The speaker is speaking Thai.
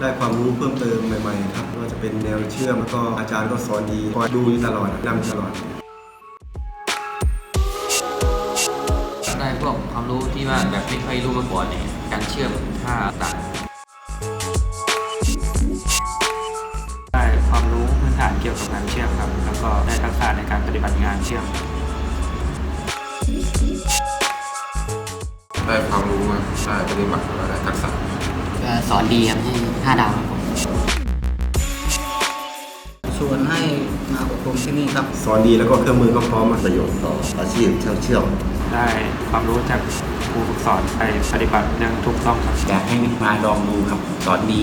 ได้ความรู้เพิ่มเติมใหม่ๆครับไม่ว่าจะเป็นแนวเชื่อมแล้วก็อาจารย์ก็สอนดีคอยดูอยู่ตลอดนำตลอด ได้พวกความรู้ที่ว่าแบบไม่ค่อยรู้มาก่อนเนี่ยการเชื่อมท่าต่างได้ความรู้พื้นฐานเกี่ยวกับการเชื่อมครับ แล้วก็ได้ทักษะในการปฏิบัติงานเชื่อม ได้ความรู้มาได้ปฏิบัติแล้วได้ทักษะก็ สอนดีครับให้ห้าดาวครับผมชวนให้มาอบรมที่นี่ครับ สอนดีแล้วก็เครื่องมือก็พร้อมมาประโยชน์ต่ออาชีพช่างเชื่อมได้ความรู้จากครูฝึกสอนไปปฏิบัติอย่างถูกต้องครับอยากให้มาลองดูครับสอนดี